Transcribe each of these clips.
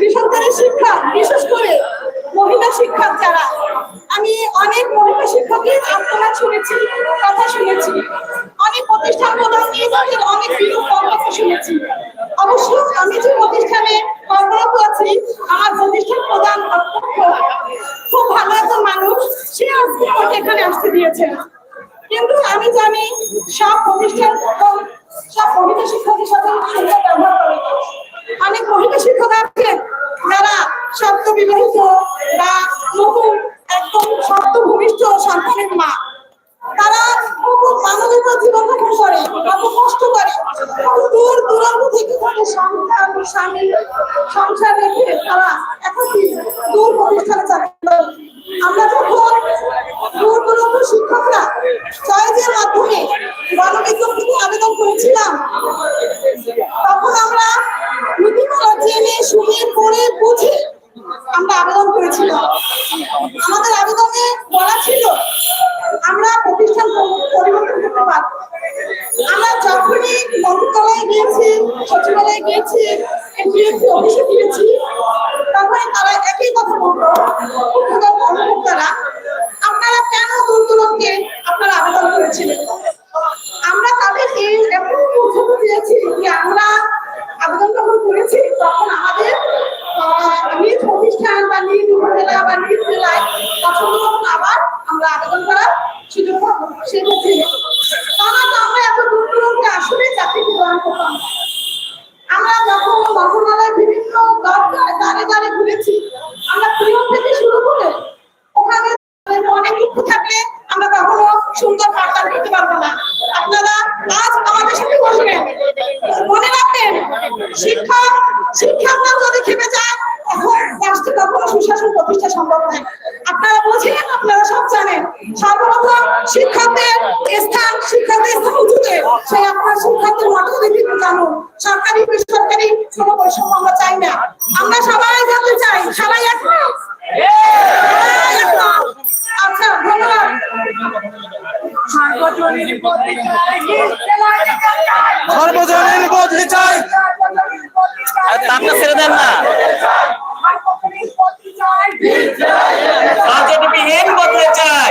বেসরকারি শিক্ষা, বিশেষ করে মহিলা শিক্ষক যারা, আমি অনেক মহিলা শিক্ষকের আন্দোলন শুনেছি, কথা শুনেছি। অনেক প্রতিষ্ঠান প্রধান নিয়ে অনেক বিরূপ মন্তব্য শুনেছি। অবশ্য আমি যে প্রতিষ্ঠানে কর্মরত আছি, আমার প্রতিষ্ঠান প্রধান খুব ভালো একজন মানুষ, সে আজকে আমাকে এখানে আসতে দিয়েছেন কিন্তু আমি জানি সব প্রতিষ্ঠান, সব মহিলা শিক্ষকের সাথে সুন্দর ব্যবহার করে অনেক মহিলা শিক্ষক আছে যারা সদ্য বিবাহিত বা নতুন একদম সদ্য ভূমিষ্ঠ সন্তানের মা তারা খুব মানবিক জীবনযাপন করে কত কষ্ট করে দূর দূরান্ত থেকে তাদের সন্তান স্বামী সংসার রেখে তারা একটি দূর প্রতিষ্ঠানে চাকরি করে। আমরা যখন দূর দূরান্ত শিক্ষকরা চয়েসের মাধ্যমে গণবিজ্ঞপ্তিতে আবেদন করেছিলাম, তখন আমরা নীতিমালা জেনে শুনে পড়ে বুঝে আমরা আবেদন করেছিলাম। আমাদের আবেদনে বলা ছিল, আমরা প্রতিষ্ঠান পরিবর্তন করতে পারব। আমরা যখনই মন্ত্রণালয়ে গিয়েছি, সচিবালয়ে গিয়েছি এনডিএফসি অফিসে গিয়েছি তখন তারা একই কথা উদ্যোগের কর্মকর্তারা আপনারা কেন দূর আপনারা আবেদন করেছিলেন? আমরা তাদেরকে এমন বোঝাতে চেয়েছি যে আমরা আবেদন যখন করেছি, তখন আমাদের নিজ প্রতিষ্ঠান বা নিজ উপজেলা বা নিজ জেলায় পছন্দ আবার আমরা আবেদন করার সুযোগ পাবো। সুন্দর বার্তা দিতে পারব না। আপনারা আজ আমাদের সাথে বসবেন। মনে রাখবেন, শিক্ষা শিক্ষকরা যদি খেপে যায় প্রতিষ্ঠা আপনারা আপনারা সব জানেন। সর্বপ্রথম সেই সরকারি, বেসরকারি আমরা চাই না। আমরা সবাই জানতে চাই সবাই একমত? সর্বজনীন বদলি চাই। আর তারটা ছেড়ে দেন না। রাজনীতিহীন বদলে চাই।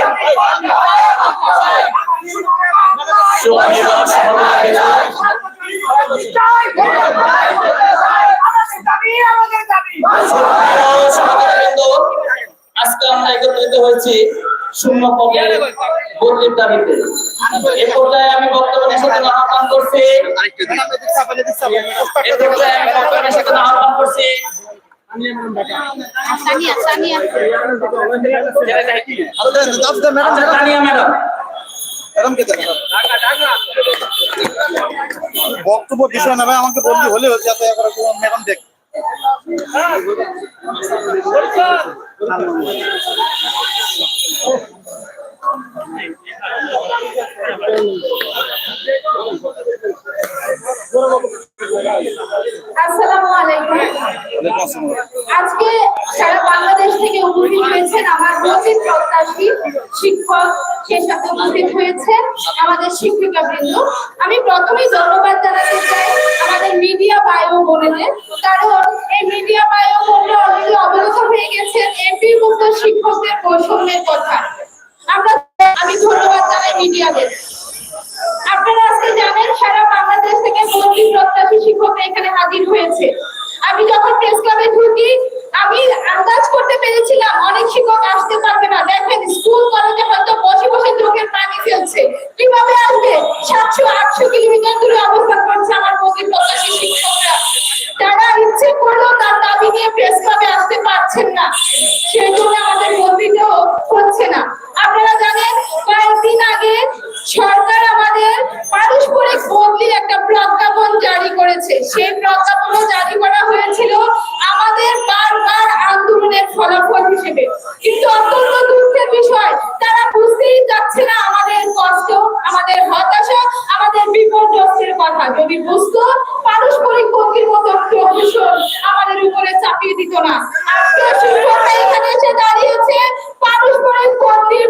আজকে আমরা একত্রিত হয়েছি। শূন্য পদে বদলির দাবিতে। এ পর্যায়ে আমি বক্তব্য নিষেধন আহ্বান করছি। এ পর্যায়ে আমি বক্তব্য নিষেধন আহ্বান করছি। সানিয়া সানিয়া। ম্যাডাম। বক্তব্য বিষয় না ভাই আমাকে বলতে হলে হচ্ছে যাতে একবার ম্যাডাম দেখ। আসসালামু আলাইকুম। আজকে সারা বাংলাদেশ থেকে উপস্থিত হয়েছেন আমার নজির প্রত্যাশী শিক্ষক সে সাথে উপস্থিত হয়েছেন আমাদের শিক্ষিকা বৃন্দ আমি প্রথমেই ধন্যবাদ জানাতে চাই আমাদের মিডিয়া বায়ো বোনেদের। কারণ এই মিডিয়া বায়ো শিক্ষকদের বৈষম্যের কথা। আমরা আমি ধন্যবাদ জানাই মিডিয়াদের। আপনারা আজকে জানেন, সারা বাংলাদেশ থেকে ভর্তি প্রত্যাশী শিক্ষকরা এখানে হাজির হয়েছে। হিসেবে কিন্তু অত্যন্ত দুঃখের বিষয়, তারা বুঝতেই চাচ্ছে না আমাদের কষ্ট, আমাদের হতাশা, আমাদের বিপর্যস্তের কথা। যদি বুঝতো, পারস্পরিক ক্ষতির মতো প্রদূষণ আমাদের উপরে চাপিয়ে দিত না। আজকে এখানে এসে দাঁড়িয়েছে, পারস্পরিক ক্ষতির